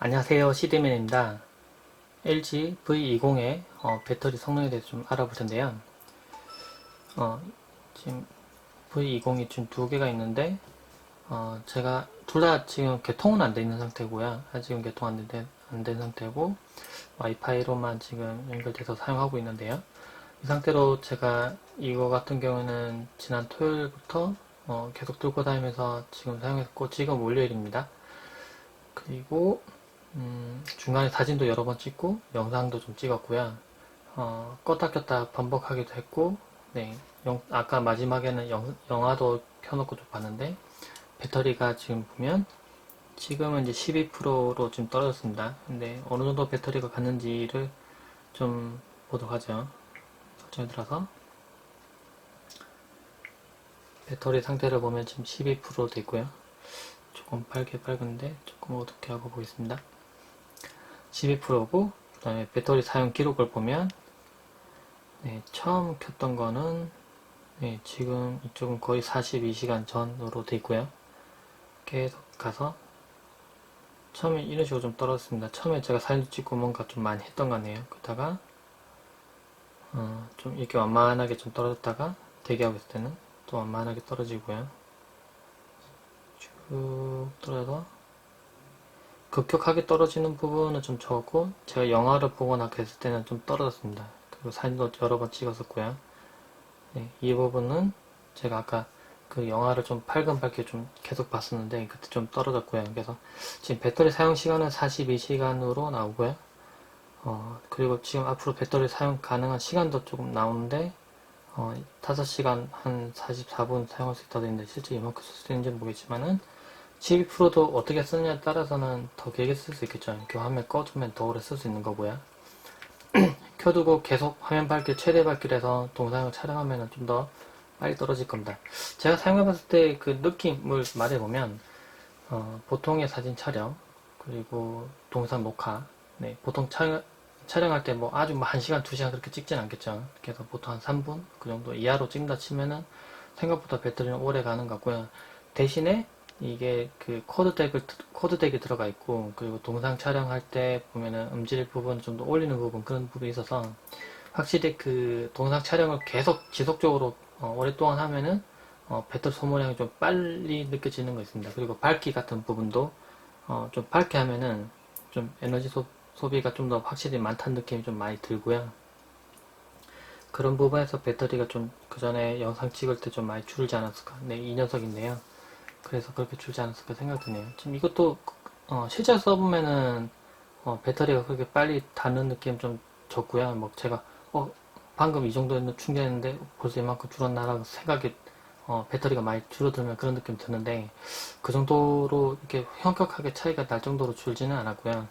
안녕하세요. 시드맨입니다. LG V20의 어, 배터리 성능에 대해서 좀 알아볼 텐데요. 어, 지금 V20이 지금 두 개가 있는데 어, 제가 둘 다 지금 개통은 안 돼 있는 상태고요. 아직은 개통 안된 안 된 상태고 와이파이로만 지금 연결돼서 사용하고 있는데요. 이 상태로 제가 이거 같은 경우는 지난 토요일부터 어, 계속 들고 다니면서 지금 사용했고 지금 월요일입니다. 그리고 음, 중간에 사진도 여러 번 찍고 영상도 좀 찍었고요. 어, 껐다 켰다 반복하기도 했고, 네, 영- 아까 마지막에는 영, 영화도 켜놓고 좀 봤는데 배터리가 지금 보면 지금은 이제 12%로 지금 떨어졌습니다. 근데 어느 정도 배터리가 갔는지를 좀 보도록 하죠. 설정에 들어서 배터리 상태를 보면 지금 12%돼 있고요. 조금 밝게 밝은데 조금 어둡게 하고 보겠습니다. 12%고 그 다음에 배터리 사용 기록을 보면 네, 처음 켰던 거는 네, 지금 이쪽은 거의 42시간 전으로 돼 있고요. 계속 가서 처음에 이런 식으로 좀 떨어졌습니다. 처음에 제가 사진도 찍고 뭔가 좀 많이 했던 것 같네요. 그러다가 어, 좀 이렇게 완만하게 좀 떨어졌다가 대기하고 있을 때는 또 완만하게 떨어지고요. 쭉 떨어져서 급격하게 떨어지는 부분은 좀 적고 제가 영화를 보거나 그랬을 때는 좀 떨어졌습니다. 그리고 사진도 여러 번 찍었었고요. 네, 이 부분은 제가 아까 그 영화를 좀 밝은밝게 좀 계속 봤었는데 그때 좀 떨어졌고요. 그래서 지금 배터리 사용 시간은 42시간으로 나오고요. 어, 그리고 지금 앞으로 배터리 사용 가능한 시간도 조금 나오는데 어, 5시간 한 44분 사용할 수 있다고 되는데 실제 이만큼 쓸 수 있는지 는 모르겠지만은 12%도 어떻게 쓰느냐에 따라서는 더 길게 쓸 수 있겠죠. 이렇게 화면 꺼두면 더 오래 쓸 수 있는 거고요. 켜두고 계속 화면 밝기 최대 밝기로 해서 동영상을 촬영하면 좀 더 빨리 떨어질 겁니다. 제가 사용해봤을 때 그 느낌을 말해보면 어, 보통의 사진 촬영 그리고 동영상 녹화 네, 보통 촬영, 촬영할 때 뭐 아주 뭐 1시간, 2시간 그렇게 찍진 않겠죠. 그래서 보통 한 3분 그 정도 이하로 찍는다 치면은 생각보다 배터리는 오래 가는 것 같고요. 대신에 이게 그 코드덱을 코드덱이 들어가 있고 그리고 동상 촬영할 때 보면은 음질 부분 좀 더 올리는 부분 그런 부분이 있어서 확실히 그 동상 촬영을 계속 지속적으로 어, 오랫동안 하면은 어, 배터리 소모량이 좀 빨리 느껴지는 거 있습니다. 그리고 밝기 같은 부분도 어, 좀 밝게 하면은 좀 에너지 소, 소비가 좀 더 확실히 많다는 느낌이 좀 많이 들고요. 그런 부분에서 배터리가 좀 그 전에 영상 찍을 때 좀 많이 줄지 않았을까. 네, 이 녀석인데요. 그래서 그렇게 줄지 않았을까 생각드네요. 지금 이것도 어, 실제 써보면은 어, 배터리가 그렇게 빨리 닿는 느낌 좀 적고요. 뭐 제가 어, 방금 이 정도는 충전했는데 벌써 이만큼 줄었나라고 생각이 어, 배터리가 많이 줄어들면 그런 느낌 드는데 그 정도로 이렇게 현격하게 차이가 날 정도로 줄지는 않았고요.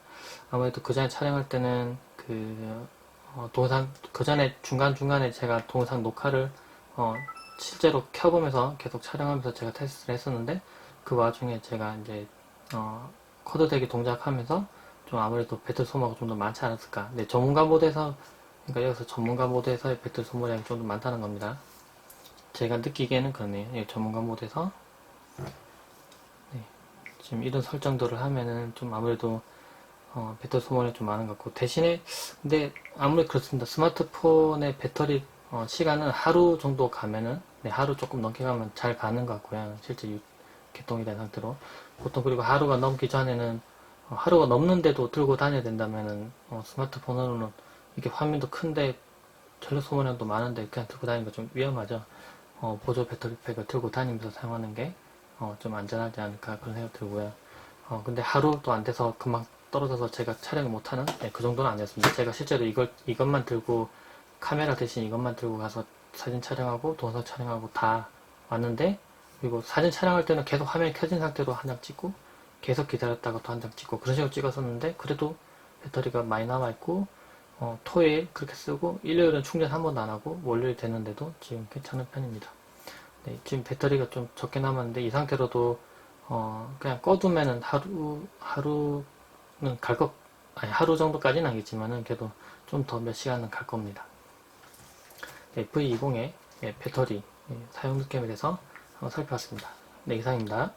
아무래도 그 전에 촬영할 때는 그 어, 동영상 그 전에 중간 중간에 제가 동영상 녹화를 어, 실제로 켜보면서 계속 촬영하면서 제가 테스트를 했었는데 그 와중에 제가 이제 어, 코드 대기 동작하면서 좀 아무래도 배터리 소모가 좀 더 많지 않았을까. 네, 전문가 모드에서 그러니까 여기서 전문가 모드에서의 배터리 소모량이 좀 더 많다는 겁니다. 제가 느끼기에는 그러네요. 예, 전문가 모드에서 네, 지금 이런 설정들을 하면은 좀 아무래도 어, 배터리 소모량이 좀 많은 것 같고 대신에 근데 아무리 그렇습니다. 스마트폰의 배터리 어, 시간은 하루 정도 가면은 네, 하루 조금 넘게 가면 잘 가는 것 같고요. 실제 유- 개통이 된 상태로 보통 그리고 하루가 넘기 전에는 어, 하루가 넘는데도 들고 다녀야 된다면은 어, 스마트폰으로는 이렇게 화면도 큰데 전력 소모량도 많은데 그냥 들고 다니는 거 좀 위험하죠. 어, 보조 배터리팩을 들고 다니면서 사용하는 게 어, 좀 안전하지 않을까 그런 생각 들고요. 어, 근데 하루도 안 돼서 금방 떨어져서 제가 촬영을 못하는 네, 그 정도는 아니었습니다. 제가 실제로 이걸 이것만 들고 카메라 대신 이것만 들고 가서 사진 촬영하고 동영상 촬영하고 다 왔는데 그리고 사진 촬영할 때는 계속 화면이 켜진 상태로 한 장 찍고 계속 기다렸다가 또 한 장 찍고 그런 식으로 찍었었는데 그래도 배터리가 많이 남아있고 어, 토요일 그렇게 쓰고 일요일은 충전 한 번도 안 하고 월요일 되는데도 지금 괜찮은 편입니다. 네, 지금 배터리가 좀 적게 남았는데 이 상태로도 어, 그냥 꺼두면은 하루 하루는 갈 것, 아니 하루 정도까지는 아니겠지만은 그래도 좀 더 몇 시간은 갈 겁니다. 네, V20의 배터리 예, 사용 느낌에 대해서 한번 살펴봤습니다. 네, 이상입니다.